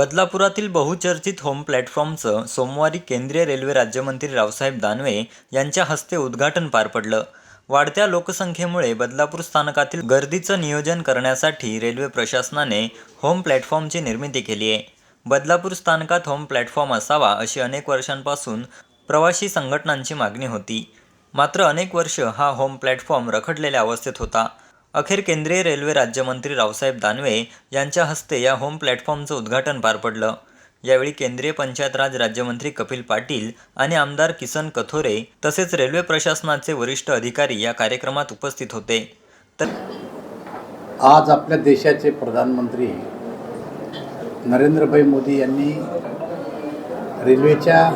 बदलापुरातील बहुचर्चित होम प्लॅटफॉर्मचं सोमवारी केंद्रीय रेल्वे राज्यमंत्री रावसाहेब दानवे यांच्या हस्ते उद्घाटन पार पडलं. वाढत्या लोकसंख्येमुळे बदलापूर स्थानकातील गर्दीचं नियोजन करण्यासाठी रेल्वे प्रशासनाने होम प्लॅटफॉर्मची निर्मिती केली आहे. बदलापूर स्थानकात होम प्लॅटफॉर्म असावा अशी अनेक वर्षांपासून प्रवासी संघटनांची मागणी होती. मात्र अनेक वर्ष हा होम प्लॅटफॉर्म रखडलेल्या अवस्थेत होता. अखेर केंद्रीय रेल्वे राज्यमंत्री रावसाहेब दानवे यांच्या हस्ते या होम प्लॅटफॉर्मचं उद्घाटन पार पडलं. यावेळी केंद्रीय पंचायत राज राज्यमंत्री कपिल पाटील आणि आमदार किसन कथोरे तसेच रेल्वे प्रशासनाचे वरिष्ठ अधिकारी या कार्यक्रमात उपस्थित होते. तर आज आपल्या देशाचे प्रधानमंत्री नरेंद्रभाई मोदी यांनी रेल्वेच्या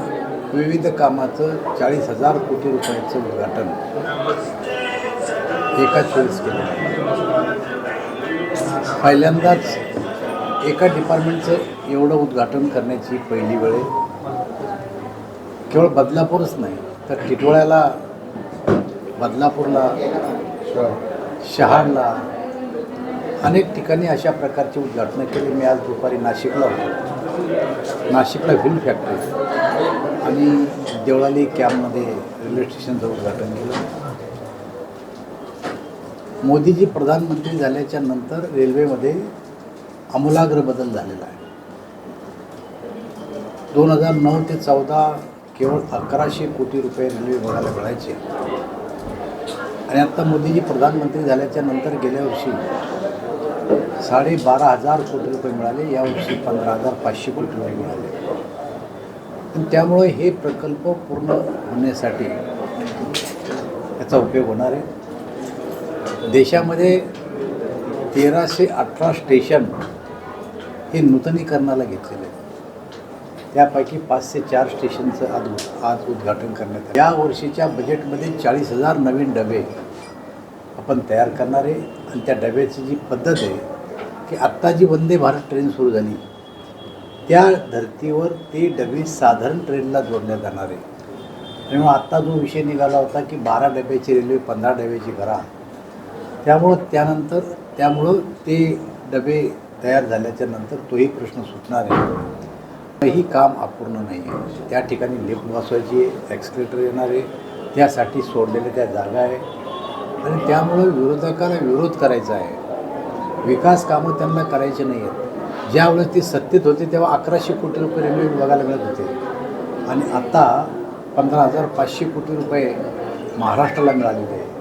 विविध कामाचं चाळीस हजार कोटी रुपयाचं उद्घाटन एकाच वेळेस केलं. पहिल्यांदाच एका डिपार्टमेंटचं एवढं उद्घाटन करण्याची पहिली वेळ केवळ बदलापूरच नाही तर टिटोळ्याला बदलापूरला शहाडला अनेक ठिकाणी अशा प्रकारची उद्घाटनं केली. मी आज दुपारी नाशिकला होतो. नाशिकला व्हील फॅक्टरी आणि देवळाली कॅम्पमध्ये रेल्वे स्टेशनचं उद्घाटन केलं. मोदीजी प्रधानमंत्री झाल्याच्यानंतर रेल्वेमध्ये आमूलाग्र बदल झालेला आहे. दोन हजार नऊ ते चौदा केवळ अकराशे कोटी रुपये रेल्वे विभागाला मिळायचे. आणि आत्ता मोदीजी प्रधानमंत्री झाल्याच्यानंतर गेल्या वर्षी साडे बारा हजार कोटी रुपये मिळाले यावर्षी पंधरा हजार पाचशे कोटी रुपये मिळाले. आणि त्यामुळे हे प्रकल्प पूर्ण होण्यासाठी याचा उपयोग होणार आहे. देशामध्ये तेराशे अठरा स्टेशन हे नूतनीकरणाला घेतलेले आहे त्यापैकी पाचशे चार स्टेशनचं आज आज उद्घाटन करण्यात आलं. या वर्षीच्या बजेटमध्ये चाळीस हजार नवीन डबे आपण तयार करणार आहे. आणि त्या डब्याची जी पद्धत आहे की आत्ता जी वंदे भारत ट्रेन सुरू झाली त्या धर्तीवर ते डबे साधारण ट्रेनला जोडण्यात जाणार आहे. त्यामुळे आत्ता जो विषय निघाला होता की बारा डब्याची रेल्वे पंधरा डब्याची करा त्यामुळं त्यानंतर त्यामुळं ते डबे तयार झाल्याच्यानंतर तोही प्रश्न सुटणार आहे. ही काम अपूर्ण नाही आहे. त्या ठिकाणी लिफ्ट बसवायची आहे ॲक्सिलेटर येणार आहे त्यासाठी सोडलेल्या त्या जागा आहे. आणि त्यामुळं विरोधकाला विरोध करायचा आहे. विकास कामं त्यांना करायचे नाही आहेत ज्यावेळेस ते सत्तेत होते तेव्हा अकराशे कोटी रुपये रेल्वे विभागाला मिळत होते. आणि आता पंधरा हजार पाचशे कोटी रुपये महाराष्ट्राला मिळालेले आहे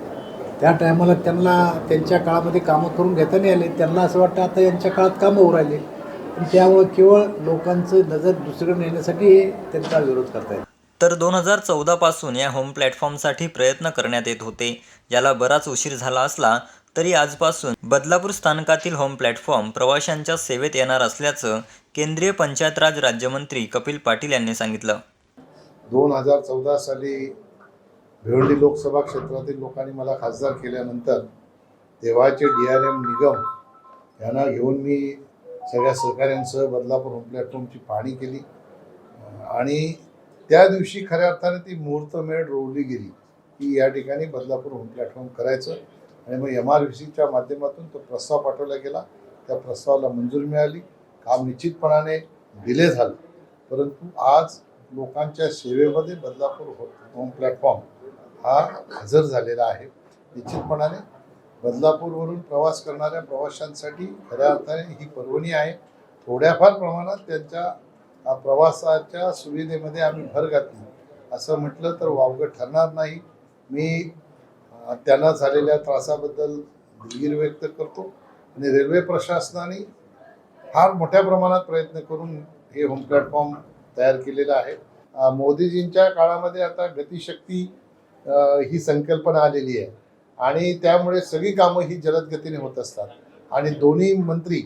त्या टायमाला त्यांना त्यांच्या काळामध्ये कामं करून घेता नाही आले. त्यांना असं वाटतं आता यांच्या काळात कामं होऊ राहिले. आणि त्यामुळे केवळ लोकांचं नजर दुसरीकडे नेण्यासाठी हे त्यांचा विरोध करतायत तर दोन हजार चौदा पासून या होम प्लॅटफॉर्मसाठी प्रयत्न करण्यात येत होते. याला बराच उशीर झाला असला तरी आजपासून बदलापूर स्थानकातील होम प्लॅटफॉर्म प्रवाशांच्या सेवेत येणार असल्याचं केंद्रीय पंचायत राज राज्यमंत्री कपिल पाटील यांनी सांगितलं. दोन हजार चौदा साली भिवंडी लोकसभा क्षेत्रातील लोकांनी मला खासदार केल्यानंतर तेव्हाचे डी आर एम निगम यांना घेऊन मी सगळ्या सहकाऱ्यांसह बदलापूर होम प्लॅटफॉर्मची पाहणी केली. आणि त्या दिवशी खऱ्या अर्थाने ती मुहूर्तमेढ रोवली गेली की या ठिकाणी बदलापूर होम प्लॅटफॉर्म करायचं. आणि मग एम आर व्ही सीच्या माध्यमातून तो प्रस्ताव पाठवला गेला. त्या प्रस्तावाला मंजुरी मिळाली. काम निश्चितपणाने डिले झालं. परंतु आज लोकांच्या सेवेमध्ये बदलापूर होम प्लॅटफॉर्म हा हजर झालेला आहे. निश्चितपणाने बदलापूरवरून प्रवास करणाऱ्या प्रवाशांसाठी खऱ्या अर्थाने ही पर्वणी आहे. थोड्याफार प्रमाणात त्यांच्या प्रवासाच्या सुविधेमध्ये आम्ही भर घातली. असं म्हटलं तर वावगं ठरणार नाही. मी त्यांना झालेल्या त्रासाबद्दल दिलगिरी व्यक्त करतो आणि रेल्वे प्रशासनाने फार मोठ्या प्रमाणात प्रयत्न करून हे होम प्लॅटफॉर्म तयार केलेलं आहे. मोदीजींच्या काळामध्ये आता गतिशक्ती ही संकल्पना आलेली आहे. आणि त्यामुळे सगळी कामं ही जलद गतीने होत असतात. आणि दोन्ही मंत्री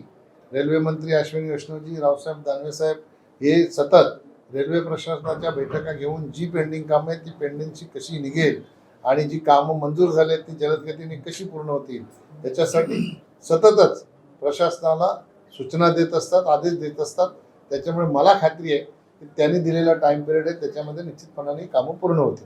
रेल्वे मंत्री अश्विनी वैष्णवजी रावसाहेब दानवे साहेब हे सतत रेल्वे प्रशासनाच्या बैठका घेऊन जी पेंडिंग कामं आहेत ती पेंडिंगची कशी निघेल आणि जी कामं मंजूर झाली आहेत ती जलदगतीने कशी पूर्ण होतील याच्यासाठी सततच प्रशासनाला सूचना देत असतात आदेश देत असतात. त्याच्यामुळे मला खात्री आहे की त्यांनी दिलेला टाइम पिरियड आहे त्याच्यामध्ये निश्चितपणाने कामं पूर्ण होतील.